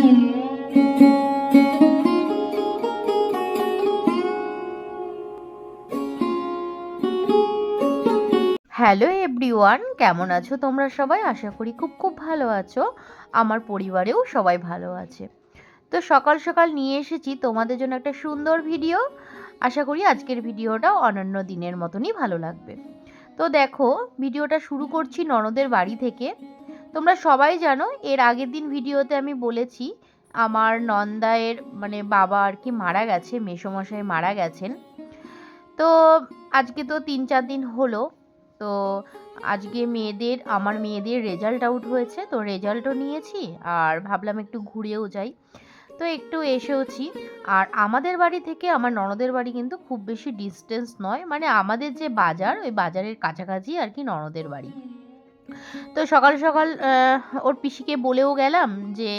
Hello everyone, কেমন আছো তোমরা সবাই? আশা করি খুব খুব ভালো আছো। আমার পরিবারেও সবাই ভালো আছে। তো সকাল সকাল নিয়ে এসেছি তোমাদের জন্য একটা সুন্দর ভিডিও। আশা করি আজকের ভিডিওটা অনন্য দিনের মতনই ভালো লাগবে। তো দেখো, ভিডিওটা শুরু করছি ননদের বাড়ি থেকে। তোমরা সবাই জানো, এর আগের দিন ভিডিওতে আমি বলেছি, আমার নন্দায়ের মানে বাবা আর কি মারা গেছে, মেসোমশাই মারা গেছেন। তো আজকে তো তিন চার দিন হলো, তো আজকে মেয়েদের, আমার মেয়েদের রেজাল্ট আউট হয়েছে, তো রেজাল্টও নিয়েছি আর ভাবলাম একটু ঘুরেও যাই। তো একটু এসেওছি, আর আমাদের বাড়ি থেকে, আমার ননদের বাড়ি কিন্তু খুব বেশি ডিস্টেন্স নয় মানে আমাদের যে বাজার, ওই বাজারের কাছাকাছি আর কি ননদের বাড়ি। তো সকাল সকাল ওর পিসিকে বলেও গেলাম যে,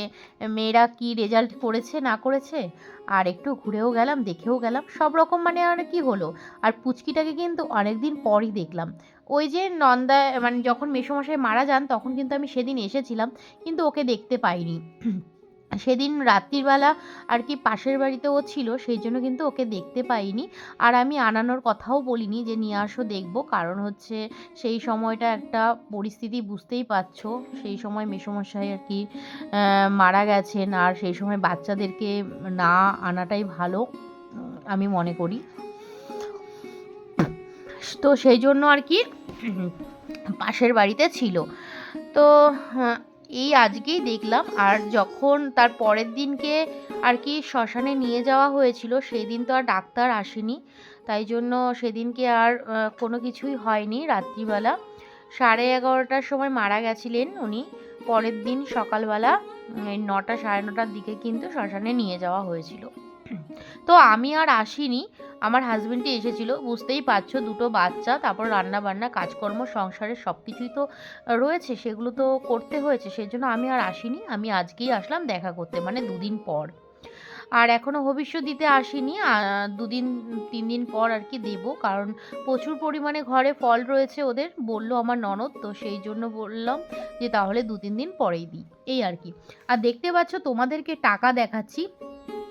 মেয়েরা কি রেজাল্ট করেছে, না করেছে? আর একটু ঘুরেও গেলাম, দেখেও গেলাম, সব রকম মানে আর কি হলো? আর পুচকিটাকে কিন্তু অনেকদিন পরই দেখলাম। ওই যে নন্দা মানে যখন মেসোমশাই মারা যান, তখন কিন্তু আমি সেদিন এসেছিলাম, কিন্তু ওকে দেখতে পাইনি। সেদিন রাত্রিবেলা আর কি পাশের বাড়িতে ও ছিল, সেই জন্য কিন্তু ওকে দেখতে পাইনি। আর আমি আনানোর কথাও বলিনি যে, নিয়ে আসো, দেখব। কারণ হচ্ছে সেই সময়টা একটা পরিস্থিতি, বুঝতেই পারছ। সেই সময় মেসোমশাই আর কি মারা গেছেন। আর সেই সময় বাচ্চাদেরকে না আনাটাই ভালো আমি মনে করি। তো সেই জন্য আর কি পাশের বাড়িতে ছিল। তো এই আজকেই দেখলাম। আর যখন তার পরের দিনকে আর কি শ্মশানে নিয়ে যাওয়া হয়েছিল সেই দিন তো আর ডাক্তার আসেনি। তাই জন্য সেদিনকে আর কোনো কিছুই হয়নি রাত্রিবেলা। সাড়ে এগারোটার সময় মারা গেছিলেন উনি। পরের দিন সকালবেলা নটা সাড়ে নটার দিকে কিন্তু শ্মশানে নিয়ে যাওয়া হয়েছিল। তো আমি আর আসিনি। আমার হাজবেন্ডই এসেছিল, বুঝতেই পারছ, দুটো বাচ্চা, তারপর রান্না বান্না কাজকর্ম সংসারের সব কিছুই তো রয়েছে, সেগুলো তো করতে হয়েছে সেই জন্য আমি আর আসিনি, আমি আজকেই আসলাম দেখা করতে মানে দুদিন পর। আর এখনও ভবিষ্যৎ দিতে আসিনি দুদিন, তিন দিন পর আর কি দেবো, কারণ প্রচুর পরিমাণে ঘরে ফল রয়েছে ওদের, বলল আমার ননদ, তো সেই জন্য বললাম যে তাহলে দু তিন দিন পরেই দিই, এই আর কি। আর দেখতে পাচ্ছ তোমাদেরকে টাকা দেখাচ্ছি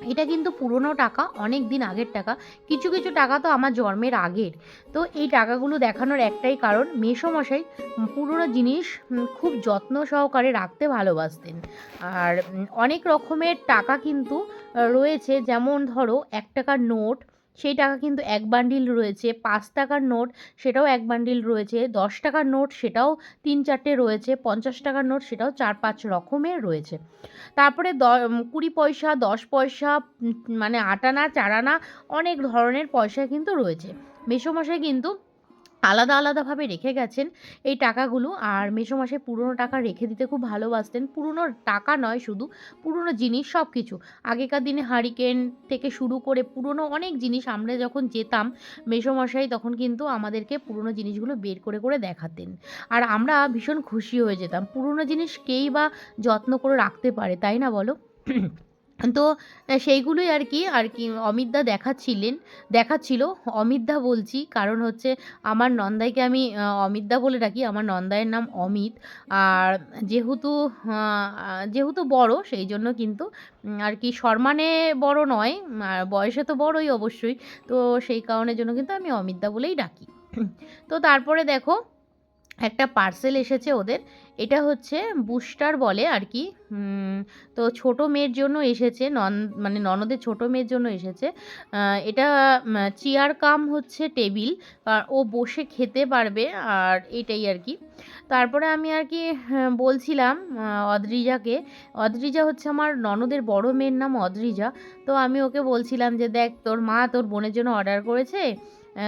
এটা কিন্তু পুরনো টাকা, অনেক দিন আগের টাকা। কিছু কিছু টাকা তো আমার জন্মের আগের। তো এই টাকাগুলো দেখানোর একটাই কারণ, মেসোমশাই পুরনো জিনিস খুব যত্ন সহকারে রাখতে ভালোবাসতেন। আর অনেক রকমের টাকা কিন্তু রয়েছে। যেমন ধরো, এক টাকার নোট সেই টাকা কিন্তু এক বান্ডিল রয়েছে। পাঁচ টাকার নোট সেটাও এক বান্ডিল রয়েছে। দশ টাকার নোট সেটাও তিন চারটে রয়েছে। পঞ্চাশ টাকার নোট সেটাও চার পাঁচ রকমের রয়েছে। তারপরে দ কুড়ি পয়সা, দশ পয়সা মানে আটানা, চারানা অনেক ধরনের পয়সা কিন্তু রয়েছে। মেসোমশাই কিন্তু আলাদা, আলাদাভাবে রেখে গেছেন এই টাকাগুলো। আর মেসোমশাই পুরনো টাকা রেখে দিতে খুব ভালোবাসতেন। পুরনো টাকা নয় শুধু, পুরনো জিনিস সব কিছু আগেকার দিনে হারিকেন থেকে শুরু করে পুরনো অনেক জিনিস আমরা যখন যেতাম মেসোমশাই তখন কিন্তু আমাদেরকে পুরনো জিনিসগুলো বের করে করে দেখাতেন। আর আমরা ভীষণ খুশি হয়ে যেতাম। পুরনো জিনিস কেই বা যত্ন করে রাখতে পারে, তাই না বলো? তো সেইগুলোই আর কি আর কি অমিতদা দেখাচ্ছিলেন, দেখাচ্ছিল। অমিতদা বলছি, কারণ হচ্ছে আমার নন্দাইকে আমি অমিতদা বলে ডাকি, আমার নন্দাইয়ের নাম অমিত। আর যেহেতু যেহেতু বড়, সেই জন্য কিন্তু আর কি সম্মানে বড় নয় বয়সে তো বড়ই অবশ্যই। তো সেই কারণের জন্য কিন্তু আমি অমিতদা বলেই ডাকি। তো তারপরে দেখো একটা পার্সেল এসেছে ওদের। এটা হচ্ছে বুস্টার বলে আর কি। তো ছোট মেয়ের জন্য এসেছে নন মানে ননদের ছোট মেয়ের জন্য এসেছে। এটা চেয়ার কাম হচ্ছে টেবিল ও বসে খেতে পারবে আর এটাই আর কি। তারপরে আমি আর কি হ্যাঁ, বলছিলাম অদ্রিজাকে। অদ্রিজা হচ্ছে আমার ননদের বড় মেয়ের নাম অদ্রিজা। তো আমি ওকে বলছিলাম যে দেখ তোর মা তোর বোনের জন্য অর্ডার করেছে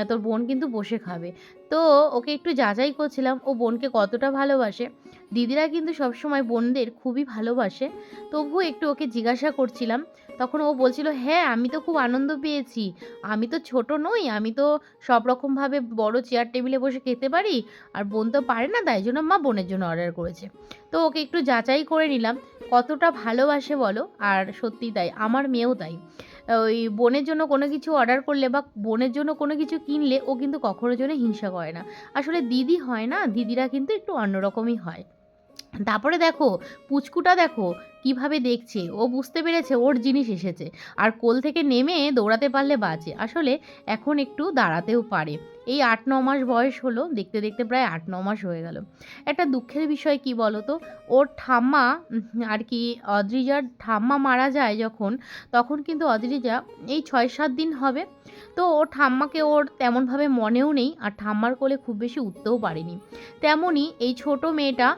তোর বোন কিন্তু বসে খাবে। তো ওকে একটু যাচাই করছিলাম, ও বোনকে কতটা ভালোবাসে। দিদিরা কিন্তু সবসময় বোনদের খুবই ভালোবাসে। তবুও একটু ওকে জিজ্ঞাসা করছিলাম, তখন ও বলছিল হ্যাঁ আমি তো খুব আনন্দ পেয়েছি। আমি তো ছোট নই, আমি তো সব রকমভাবে বড় চেয়ার টেবিলে বসে খেতে পারি। আর বোন তো পারে না, তাই জন্য মা বোনের জন্য অর্ডার করেছে। তো ওকে একটু যাচাই করে নিলাম। কতটা ভালোবাসে বলো? আর সত্যি তাই, আমার মেয়েও তাই। ওই বোনের জন্য কোনো কিছু অর্ডার করলে বা বোনের জন্য কোনো কিছু কিনলে ও কিন্তু কখনো জন্য হিংসা করে না। আসলে দিদি হয় না, দিদিরা কিন্তু একটু অন্যরকমই হয়। তারপরে দেখো, পুচকুটা দেখো কীভাবে দেখছে, ও বুঝতে পেরেছে ওর জিনিস এসেছে। আর কোল থেকে নেমে দৌড়াতে পারলে বাঁচে। আসলে এখন একটু দাঁড়াতেও পারে। এই আট ন মাস বয়স হলো, দেখতে দেখতে প্রায় আট ন মাস হয়ে গেল। একটা দুঃখের বিষয় কি বলো তো ওর ঠাম্মা আর কি, অদ্রিজার ঠাম্মা মারা যায় যখন, তখন কিন্তু অদ্রিজা এই ছয় সাত দিন হবে। তো ওর ঠাম্মাকে ওর তেমনভাবে মনেও নেই, আর ঠাম্মার কোলে খুব বেশি উঠতেও পারেনি। তেমনই এই ছোট মেয়েটা,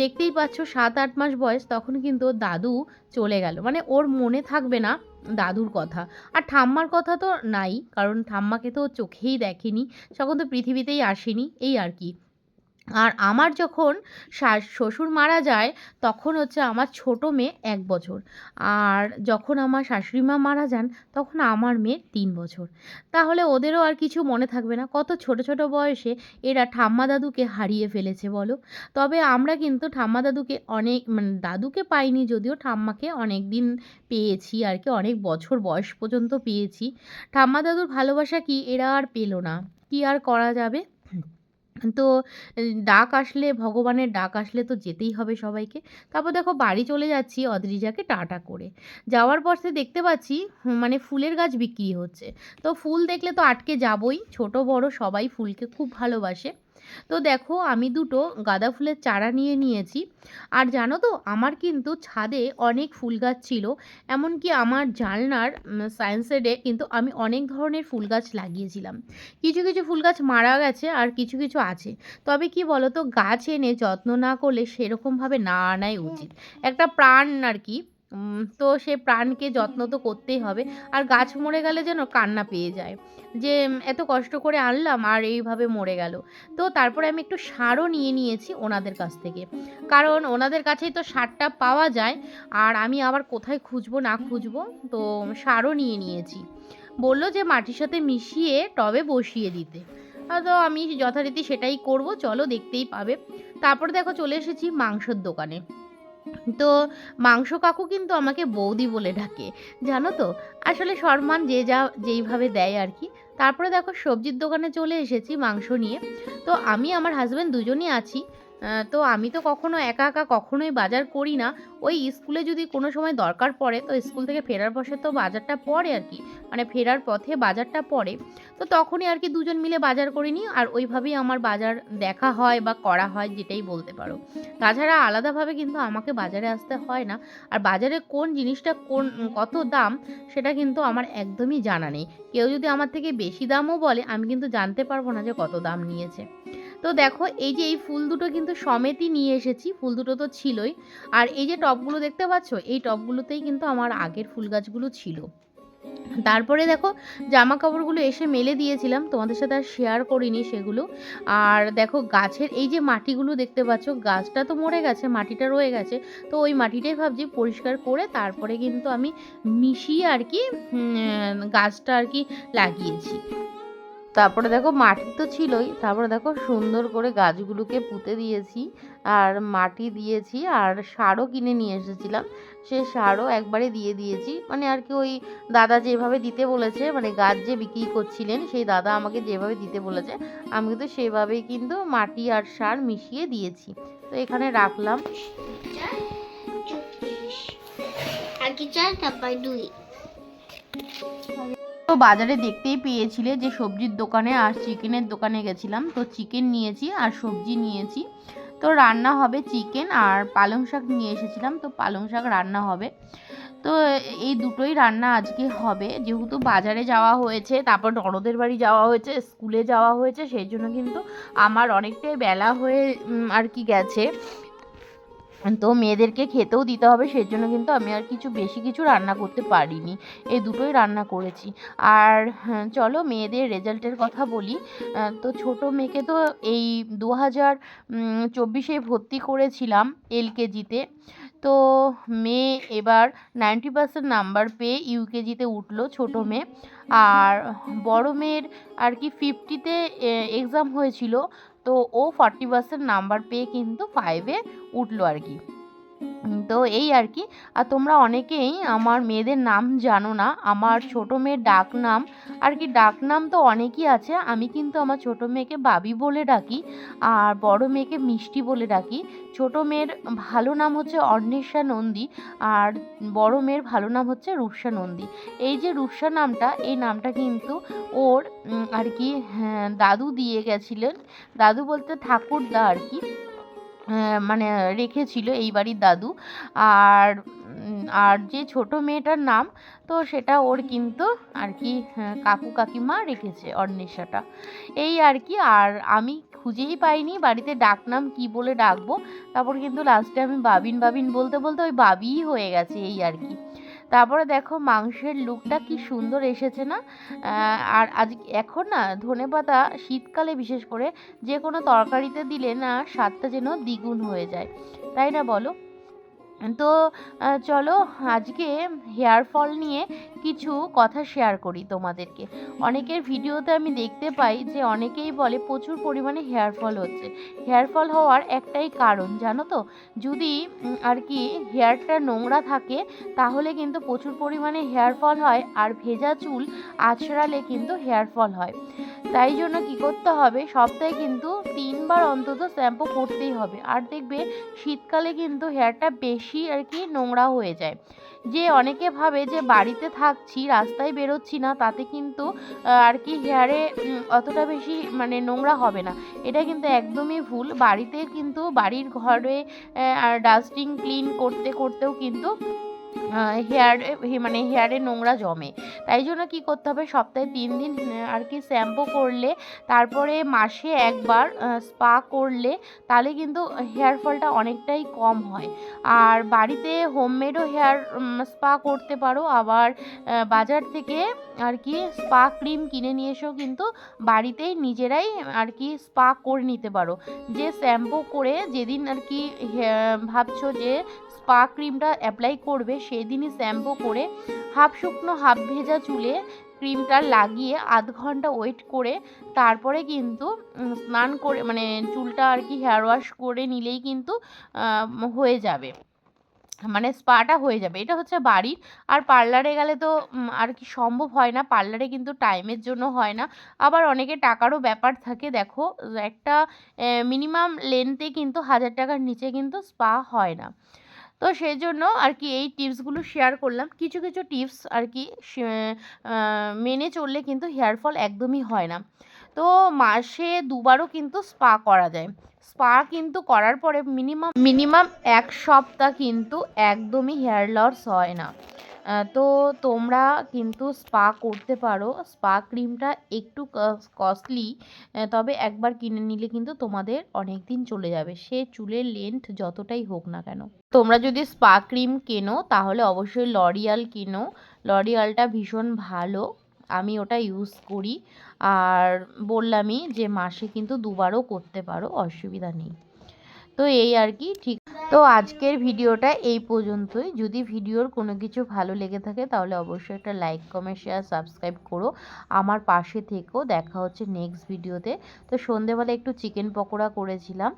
দেখতেই পাচ্ছ সাত আট মাস বয়স, তখন কিন্তু ওর দাদু চলে গেল। মানে ওর মনে থাকবে না দাদুর কথা। আর ঠাম্মার কথা তো নাই, কারণ ঠাম্মাকে তো চোখেই দেখেনি তখন তো পৃথিবীতেই আসেনি, এই আর কি। আর আমার যখন শাশ, শ্বশুর মারা যায়, তখন হচ্ছে আমার ছোট মেয়ে এক বছর। আর যখন আমার শাশুড়ি মা মারা যান, তখন আমার মেয়ে তিন বছর। তাহলে ওদেরও আর কিছু মনে থাকবে না। কত ছোট ছোট বয়সে এরা ঠাম্মা দাদুকে হারিয়ে ফেলেছে বলো? তবে আমরা কিন্তু ঠাম্মা দাদুকে অনেক মানে দাদুকে পাইনি যদিও ঠাম্মাকে অনেক দিন পেয়েছি আর কি, অনেক বছর বয়স পর্যন্ত পেয়েছি। ঠাম্মা দাদুর ভালোবাসা কি? এরা আর পেল না। কি আর করা যাবে? তো ডাক আসলে, ভগবানের ডাক আসলে তো যেতেই হবে সবাইকে। তারপর দেখো বাড়ি চলে যাচ্ছি অদ্রিজাকে টাটা করে। যাওয়ার পর সে দেখতে পাচ্ছি মানে ফুলের গাছ বিক্রি হচ্ছে। তো ফুল দেখলে তো আটকে যাবই, ছোট বড় সবাই ফুলকে খুব ভালোবাসে। তো দেখো আমি দুটো গাঁদা ফুলের চারা নিয়ে নিয়েছি। আর জানো তো আমার কিন্তু ছাদে অনেক ফুল গাছ ছিল এমনকি আমার জানলার সায়েন্স শেডে কিন্তু আমি অনেক ধরনের ফুল গাছ লাগিয়েছিলাম। কিছু কিছু ফুল গাছ মারা গেছে আর কিছু কিছু আছে। তবে কি বলো তো গাছ এনে যত্ন না করলে সেরকমভাবে না আনাই উচিত। একটা প্রাণ আর কি। তো সে প্রাণকে যত্ন তো করতেই হবে। আর গাছ মরে গেলে যেন কান্না পেয়ে যায়। যে এত কষ্ট করে আনলাম আর এইভাবে মরে গেল। তো তারপরে আমি একটু সারও নিয়ে নিয়েছি ওনাদের কাছ থেকে। কারণ ওনাদের কাছেই তো সারটা পাওয়া যায়। আর আমি আবার কোথায় খুঁজবো না খুঁজবো, তো সারও নিয়ে নিয়েছি। বলল যে, মাটির সাথে মিশিয়ে টবে বসিয়ে দিতে। তো আমি যথারীতি সেটাই করব, চলো দেখতেই পাবে। তারপর দেখো চলে এসেছি মাংসর দোকানে। তো মাংস কাকু কিন্তু আমাকে বৌদি বলে ডাকে, জানো তো? আসলে সম্মান যে যা, যেইভাবে দেয় আর কি। তারপরে দেখো সবজির দোকানে চলে এসেছি মাংস নিয়ে। তো আমি, আমার হাজব্যান্ড দুজনই আছি। তো আমি তো কখনো একা একা কখনোই বাজার করি না। ওই স্কুলে যদি কোনো সময় দরকার পড়ে, তো স্কুল থেকে ফেরার পথে তো বাজারটা পড়ে আর কি। মানে ফেরার পথে বাজারটা পড়ে। তো তখনই আর কি দুজন মিলে বাজার করে নিই আর ওইভাবেই আমার বাজার দেখা হয় বা করা হয় যেটাই বলতে পারো। তাছাড়া আলাদাভাবে কিন্তু আমাকে বাজারে আসতে হয় না। আর বাজারে কোন জিনিসটা কোন, কত দাম, সেটা কিন্তু আমার একদমই জানা নেই। কেউ যদি আমার থেকে বেশি দামও বলে, আমি কিন্তু জানতে পারব না যে কত দাম নিয়েছে। তো দেখো, এই যে এই ফুল দুটো কিন্তু সমেতই নিয়ে এসেছি, ফুল দুটো তো ছিলই। আর এই যে টবগুলো দেখতে পাচ্ছ, এই টবগুলোতেই কিন্তু আমার আগের ফুল গাছগুলো ছিল। তারপরে দেখো জামা কাপড়গুলো এসে মেলে দিয়েছিলাম, তোমাদের সাথে আর শেয়ার করিনি সেগুলো। আর দেখো, গাছের এই যে মাটিগুলো দেখতে পাচ্ছ, গাছটা তো মরে গেছে, মাটিটা রয়ে গেছে। তো ওই মাটিটাই ভাবছি পরিষ্কার করে তারপরে কিন্তু আমি মিশিয়ে আর কি গাছটা আর কি লাগিয়েছি। তারপরে দেখো মাটি তো ছিলই, তারপরে দেখো সুন্দর করে গাছগুলোকে পুঁতে দিয়েছি আর মাটি দিয়েছি আর সারও কিনে নিয়ে এসেছিলাম। সে সারও একবারে দিয়ে দিয়েছি। মানে আর কি ওই দাদা যেভাবে দিতে বলেছে মানে গাছ যে বিক্রি করছিলেন, সেই দাদা আমাকে যেভাবে দিতে বলেছে, আমি কিন্তু সেভাবেই কিন্তু মাটি আর সার মিশিয়ে দিয়েছি। তো এখানে রাখলাম। আগে চার, তারপর দুই। তো বাজারে দেখতেই পেয়েছিলে যে সবজির দোকানে আর চিকেনের দোকানে গেছিলাম। তো চিকেন নিয়েছি আর সবজি নিয়েছি। তো রান্না হবে চিকেন আর পালং শাক নিয়ে এসেছিলাম। তো পালং শাক রান্না হবে। তো এই দুটোই রান্না আজকে হবে। যেহেতু বাজারে যাওয়া হয়েছে, তারপর ননদের বাড়ি যাওয়া হয়েছে, স্কুলে যাওয়া হয়েছে, সেই জন্য কিন্তু আমার অনেকটাই বেলা হয়ে আর কি গেছে। তো মেয়েদেরকে খেতেও দিতে হবে সেই জন্য কিন্তু আমি আর কিছু বেশি কিছু রান্না করতে পারিনি। এই দুটোই রান্না করেছি। আর হ্যাঁ, চলো মেয়েদের রেজাল্টের কথা বলি। তো ছোট মেয়েকে তো এই দু হাজার চব্বিশে ভর্তি করেছিলাম এলকেজিতে তো মেয়ে এবার নাইনটি পার্সেন্ট নাম্বার পেয়ে ইউকেজিতে উঠল ছোট মেয়ে। আর বড় মেয়ের আর কি ফিফটিতে এক্সাম হয়েছিল। তো ও ফর্টি পার্সেন্ট নাম্বার পেয়ে কিন্তু ফাইভে উঠল আর কি। তো এই আর কি। আর তোমরা অনেকেই আমার মেয়েদের নাম জানো না। আমার ছোট মেয়ের ডাক নাম আর কি ডাক নাম তো অনেকই আছে। আমি কিন্তু আমার ছোট মেয়েকে বাবি বলে ডাকি আর বড় মেয়েকে মিষ্টি বলে ডাকি। ছোট মেয়ের ভালো নাম হচ্ছে অন্বেষা নন্দী আর বড় মেয়ের ভালো নাম হচ্ছে রূপসা নন্দী। এই যে রূপসা নামটা এই নামটা কিন্তু ওর আর কি হ্যাঁ, দাদু দিয়ে গেছিলেন। দাদু বলতে ঠাকুরদা আর কি। মানে রেখেছিল এই বাড়ির দাদু। আর আর যে ছোট মেয়েটার নাম তো সেটা ওর কিন্তু আর কি হ্যাঁ, কাকু কাকিমা রেখেছে অন্বেষাটা। এই আর কি আর আমি খুঁজেই পাইনি বাড়িতে ডাকনাম কি বলে ডাকবো। তারপর কিন্তু লাস্টে আমি বাবিন বাবিন বলতে বলতে ওই বাবিই হয়ে গেছে এই আর কি। তারপরে দেখো মাংসের লুকটা কি সুন্দর এসেছে না? আর আজ, এখন না ধনে পাতা শীতকালে বিশেষ করে যে কোনো তরকারিতে দিলে না স্বাদটা যেন দ্বিগুণ হয়ে যায়। তাই না বলো? তো চলো আজকে হেয়ার ফল নিয়ে কিছু কথা শেয়ার করি তোমাদেরকে। অনেকের ভিডিওতে আমি দেখতে পাই যে অনেকেই বলে প্রচুর পরিমাণে হেয়ার ফল হচ্ছে। হেয়ার ফল হওয়ার একটাই কারণ জানো তো? যদি আর কি হেয়ারটা নোংরা থাকে, তাহলে কিন্তু প্রচুর পরিমাণে হেয়ার ফল হয় আর ভেজা চুল আছড়ালে কিন্তু হেয়ার ফল হয়। তাই জন্য কি করতে হবে? সপ্তাহে কিন্তু তিনবার অন্তত শ্যাম্পু করতেই হবে। আর দেখবে শীতকালে কিন্তু হেয়ারটা বেশি আর কি নোংরা হয়ে যায়। যে অনেকে ভাবে যে বাড়িতে থাকছি, রাস্তায় বেরোচ্ছি না, তাতে কিন্তু আর কি হেয়ারে অতটা বেশি মানে নোংরা হবে না। এটা কিন্তু একদমই ভুল। বাড়িতে কিন্তু বাড়ির ঘরে ডাস্টিং ক্লিন করতে, করতেও কিন্তু হেয়ার মানে হেয়ারে নোংরা জমে। তাই জন্য কী করতে হবে? সপ্তাহে তিন দিন আর কি শ্যাম্পু করলে, তারপরে মাসে একবার স্পা করলে, তাহলে কিন্তু হেয়ার ফলটা অনেকটাই কম হয়। আর বাড়িতে হোমমেডও হেয়ার স্পা করতে পারো। আবার বাজার থেকে আর কি স্পা ক্রিম কিনে নিয়ে এসেও কিন্তু বাড়িতেই নিজেরাই আর কি স্পা করে নিতে পারো। যে শ্যাম্পু করে যেদিন আর কি ভাবছ যে স্পা ক্রিমটা অ্যাপ্লাই করবে, সেদিনই শ্যাম্পু করে হাফ শুকনো, হাফ ভেজা চুলে ক্রিমটা লাগিয়ে আধ ঘণ্টা ওয়েট করে তারপরে কিন্তু স্নান করে মানে চুলটা আর কি হেয়ার ওয়াশ করে নিলেই কিন্তু হয়ে যাবে। মানে স্পাটা হয়ে যাবে। এটা হচ্ছে বাড়ির, আর পার্লারে গেলে তো আর কি সম্ভব হয় না। পার্লারে কিন্তু টাইমের জন্য হয় না। আবার অনেকে টাকারও ব্যাপার থাকে, দেখো, একটা মিনিমাম লেন্থে কিন্তু হাজার টাকার নিচে কিন্তু স্পা হয় না। তো সেই জন্য আর কি এই টিপসগুলো শেয়ার করলাম। কিছু কিছু টিপস আর কি মেনে চললে কিন্তু হেয়ার ফল একদমই হয় না। তো মাসে দুবারও কিন্তু স্পা করা যায়। স্পা কিন্তু করার পরে মিনিমাম মিনিমাম এক সপ্তাহ কিন্তু একদমই হেয়ার লস হয় না। তো তোমরা কিন্তু স্পা করতে পারো। স্পা ক্রিমটা একটু কস্টলি তবে একবার কিনে নিলে কিন্তু তোমাদের অনেক দিন চলে যাবে। সে চুলের লেন্থ যতটাই হোক না কেন। তোমরা যদি স্পা ক্রিম কেনো, তাহলে অবশ্যই লরিয়াল কেনো। লরিয়ালটা ভীষণ ভালো। আমি ওটা ইউজ করি। আর বললামই যে মাসে কিন্তু দুবারও করতে পারো, অসুবিধা নেই। তো এই আর কি, ঠিক তো আজকের ভিডিওটা এই পর্যন্তই। যদি ভিডিওর কোনো কিছু ভালো লেগে থাকে তাহলে অবশ্যই একটা লাইক, কমেন্ট, শেয়ার, সাবস্ক্রাইব করো। আমার পাশে থেকেও দেখা হচ্ছে নেক্সট ভিডিওতে তো সন্ধেবেলা একটু চিকেন পকোড়া করেছিলাম।